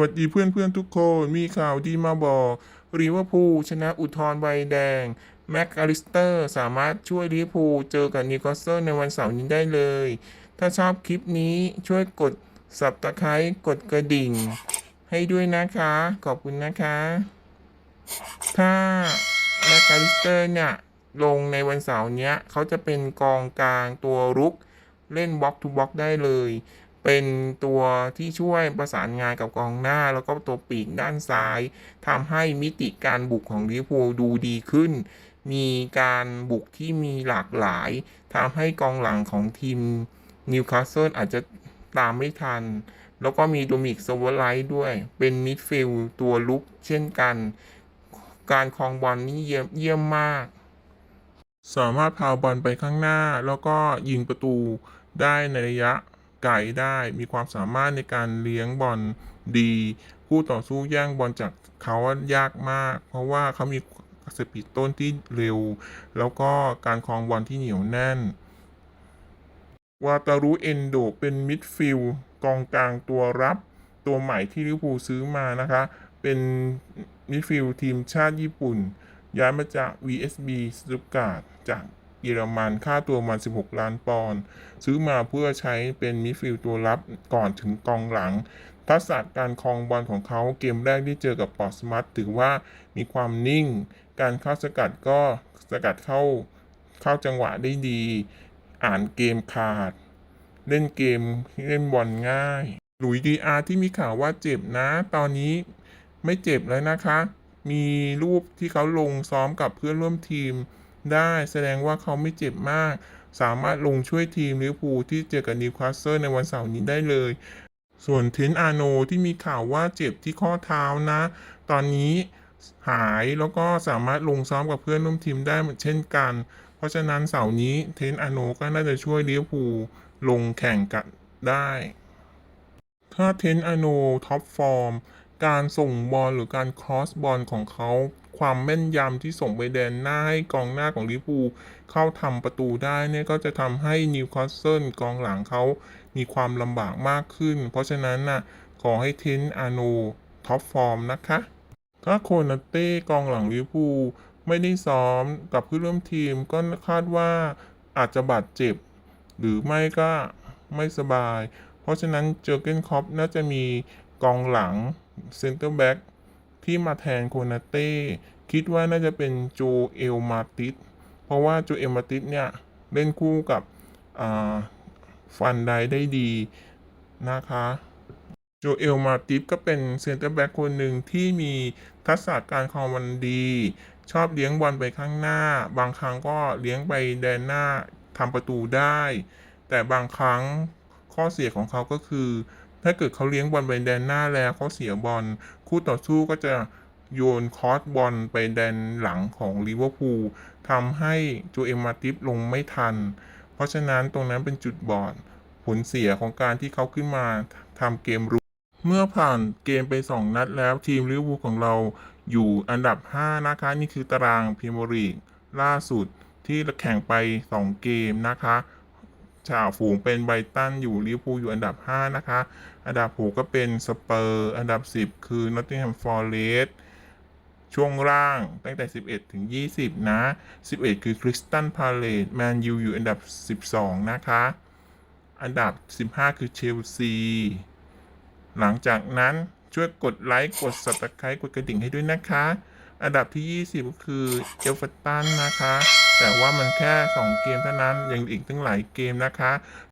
วัสดีเพื่อนเพื่อนทุกคนมีข่าวดีมาบอกรีเวอร์พูลชนะอุทธรใบแดง แม็กอลิสเตอร์สามารถช่วยลิเวอร์พูลเจอกับนิคาสเซิลในวันเสาร์นี้ได้เลย ถ้าชอบคลิปนี้ช่วยกดสับตะไคร้กดกระดิ่ง ให้ด้วยนะคะ ขอบคุณนะคะ ถ้าแม็กอลิสเตอร์เนี่ย ลงในวันเสาร์นี้เขาจะเป็นกองกลางตัวรุก เล่นบล็อกทูบล็อกได้เลย เป็นตัวที่ช่วยประสานงานกับกองหน้า แล้วก็ตัวปีกด้านซ้ายทำให้มิติการบุกของลิเวอร์พูลดูดีขึ้น มีการบุกที่มีหลากหลายทำให้กองหลังของทีมนิวคาสเซิลอาจจะตามไม่ทัน แล้วก็มีโดมิกโซเวอร์ไลท์ด้วย เป็นมิดฟิลด์ตัวลุกเช่นกัน การครองบอลนี่เยี่ยมมาก สามารถพาบอลไปข้างหน้า แล้วก็ยิงประตูได้ในระยะ ไกลได้ มีความสามารถในการเลี้ยงบอลดีคู่ต่อสู้แย่งบอลจากเขายากมาก เพราะว่าเขามีสปีดต้นที่เร็ว แล้วก็การครองบอลที่เหนียวแน่น วาตารุเอนโดเป็นมิดฟิลด์กองกลางตัวรับตัวใหม่ที่ลิเวอร์พูลซื้อมานะคะ เป็นมิดฟิลด์ทีมชาติญี่ปุ่น ย้ายมาจาก VSB สตุตการ์ดจาก เยอรมันค่าตัวมัน 16 ล้านปอนด์ซื้อมาเพื่อใช้เป็นมิดฟิลด์ตัวรับก่อนถึงกองหลัง ทักษะการครองบอลของเขาเกมแรกที่เจอกับปอร์สมัตถือว่ามีความนิ่ง การเข้าสกัดก็สกัดเข้าเข้าจังหวะได้ดี อ่านเกมขาด เล่นเกมเล่นบอลง่าย หลุยดีอาร์ที่มีข่าวว่าเจ็บนะ ตอนนี้ไม่เจ็บแล้วนะคะ มีรูปที่เขาลงซ้อมกับเพื่อนร่วมทีม ได้แสดงว่าเขาไม่เจ็บมาก สามารถลงช่วยทีมลิเวอร์พูลที่เจอกับนิวคาสเซิลในวันเสาร์นี้ได้เลย ส่วนเทนอาโนที่มีข่าวว่าเจ็บที่ข้อเท้านะ ตอนนี้หายแล้วก็สามารถลงซ้อมกับเพื่อนร่วมทีมได้เหมือนเช่นกัน เพราะฉะนั้นเสาร์นี้เทนอาโนก็น่าจะช่วยลิเวอร์พูลลงแข่งกันได้ถ้าเทนอาโนท็อปฟอร์ม การส่งบอลหรือการครอสบอลของเขา ความแม่นยำที่ส่งไปแดนหน้าให้กองหน้าของลิเวอร์พูเข้าทำประตูได้เนี่ยก็จะทำให้นิวคาสเซิลกองหลังเขามีความลำบากมากขึ้น เพราะฉะนั้นน่ะขอให้เทนอาโนท็อปฟอร์มนะคะถ้าโคนาเต้กองหลังลิเวอร์พูไม่ได้ซ้อมกับเพื่อนร่วมทีมก็คาดว่าอาจจะบาดเจ็บ หรือไม่ก็ไม่สบาย เพราะฉะนั้นเจอเกนคอปน่าจะมีกองหลังเซนเตอร์แบ็ก ที่มาแทนโคนาเต้คิดว่าน่าจะเป็นโจเอลมาติสเพราะว่าโจเอลมาติสเนี่ย เล่นคู่กับฟันไดได้ดีนะคะโจเอลมาติฟก็เป็นเซนเตอร์แบ็กคนหนึ่งที่มีทักษะการคองบอลดี ชอบเลี้ยงบอลไปข้างหน้า บางครั้งก็เลี้ยงไปแดนหน้าทำประตูได้ แต่บางครั้งข้อเสียของเขาก็คือ ถ้าเกิดเขาเลี้ยงบอลไปแดนหน้าแล้วเขาเสียบอลคู่ต่อสู้ก็จะโยนคอสบอลไปแดนหลังของลิเวอร์พูลทำให้โจเอลมาติฟลงไม่ทัน เพราะฉะนั้นตรงนั้นเป็นจุดบอดผลเสียของการที่เขาขึ้นมาทำเกมรุกเมื่อผ่านเกมไป 2 นัดแล้วทีมลิเวอร์พูลของเราอยู่อันดับ 5 นะคะ นี่คือตารางพรีเมียร์ลีกล่าสุดที่แข่งไป 2 เกมนะคะ จ่าฝูงเป็นไบรตันอยู่ลิเวอร์พูลอยู่อันดับ 5 นะคะ อันดับ 6 ก็เป็นสเปอร์อันดับ 10 คือนอตติงแฮมฟอร์เรสต์ช่วงล่างตั้งแต่ 11 ถึง 20 นะ 11 คือคริสตันพาเลตแมนยูอยู่อันดับ 12 นะคะ อันดับ 15 คือเชลซี หลังจากนั้นช่วยกดไลค์ กด subscribe กดกระดิ่งให้ด้วยนะคะ อันดับที่ 20 ก็คือเอลฟตันนะคะ แต่ว่ามันแค่ 2 เกมเท่านั้นยังอีกตั้งหลายเกมนะคะ